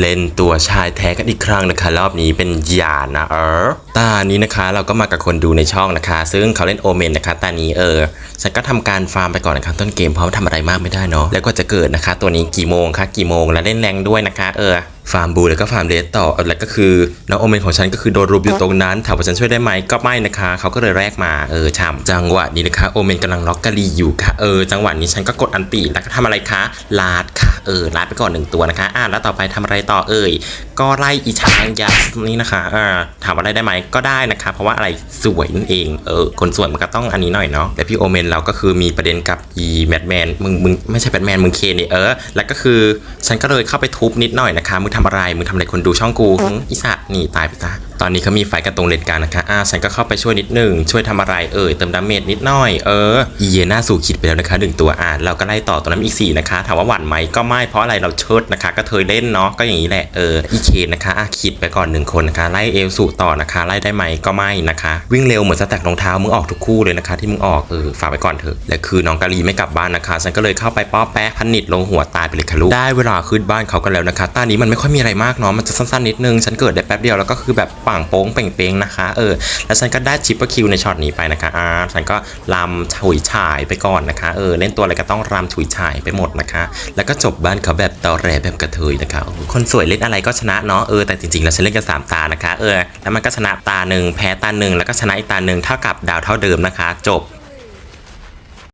เล่นตัวชายแท้กันอีกครั้งนะคะ รอบนี้เป็นหยานะเออตานี้นะคะเราก็มากับคนดูในช่องนะคะ ซึ่งเขาเล่นโอเมนนะคะตานี้เออฉันก็ทำการฟาร์มไปก่อนนะคะต้นเกมเพราะว่าทำอะไรมากไม่ได้เนาะแล้วก็จะเกิดนะคะ ตัวนี้กี่โมงคะกี่โมงแล้วเล่นแรงด้วยนะคะ เออฟาร์มบูแล้วก็ฟาร์มเลสต่อแล้วก็คือน้องโอเมนของฉันก็คือโดนรูปอยู่ตรงนั้นถามว่าฉันช่วยได้ไหมก็ไม่นะคะ เขาก็เลยแรกมาเออฉ่ำจังหวะนี้นะคะโอเมนกำลังล็อกกะลีอยู่ค่ะเออจังหวะนี้ฉันก็กดอันตีแล้วก็ทำอะไรคะลาดค่ะ เออลาดไปก่อนหนึ่งตัวนะคะอ่าแล้วต่อไปทำอะไรต่อเอ่ยก็ไล่อีช้างยักษ์นี่นะคะอ่าถามว่าอะไรได้ไหมก็ได้นะคะ เพราะว่าอะไรสวยนั่นเองเออคนสวยมันก็ต้องอันนี้หน่อยเนาะแต่พี่โอเมนเราก็คือมีประเด็นกับอีแมดแมนมึงมึงไม่ใช่แบทแมนมึงเคนนี่เออแล้วก็คือฉันก็เลยเข้าไปทุบนิดหน่อยนะคะมึงทำอะไรมึงทำอะไรคนดูช่องกูหึอีสัตว์หนีตายไปซะต อนนี้เขามีไฟกันตรงเลนกลางนะคะอ่าฉันก็เข้าไปช่วยนิดหนึ่งช่วยทำอะไรเอ่ยเติมดาเมจนิดหน่อยเอออีเยน่าสู่ขีดไปแล้วนะคะหนึ่งตัวอ่าเราก็ไล่ต่อตัวนั้นอีกสี่นะคะถามว่าหวั่นไหมก็ไม่เพราะอะไรเราเชิดนะคะก็เคยเล่นเนาะก็อย่างนี้แหละเอออีเคนนะคะอะขีดไปก่อนหนึ่งคนนะคะไล่เอลสู่ต่อนะคะไล่ได้ไหมก็ไม่นะคะ วิ่งเร็วเหมือนสแต็กรองเท้ามึงออกทุกคู่เลยนะคะ ที่มึงออกเออฝากไว้ก่อนเถอะและคือน้องกาลีไม่กลับบ้านนะคะ ฉันก็เลยเข้าไปป้อแปะพันนิดลงหัวตายไปเลยค่ะลูกได้เวลาขึ้นบ้านเขากันแล้วนะคะตอนนี้มันไม่ค่อยมีอะไรมากเนาะมันจะสั้นๆนิดนึงฉันเกิดได้แป๊บเดียวแล้วก็คือแบบปางโป้งเป่งๆนะคะ เออ แล้วฉันก็ได้ชิปเปอร์คิวในช็อตนี้ไปนะคะอ่าฉันก็รำถุยฉายไปก่อนนะคะ เออ เล่นตัวอะไรก็ต้องรำถุยฉายไปหมดนะคะ แล้วก็จบบ้านเขาแบบต่อแร่แบบกระเทยนะคะ คนสวยเล่นอะไรก็ชนะเนาะ เออ แต่จริงๆ แล้วฉันเล่นกันสามตานะคะ เออ แล้วมันก็ชนะตาหนึ่งแพ้ตาหนึ่งแล้วก็ชนะอีกตาหนึ่งเท่ากับดาวเท่าเดิมนะคะ จบ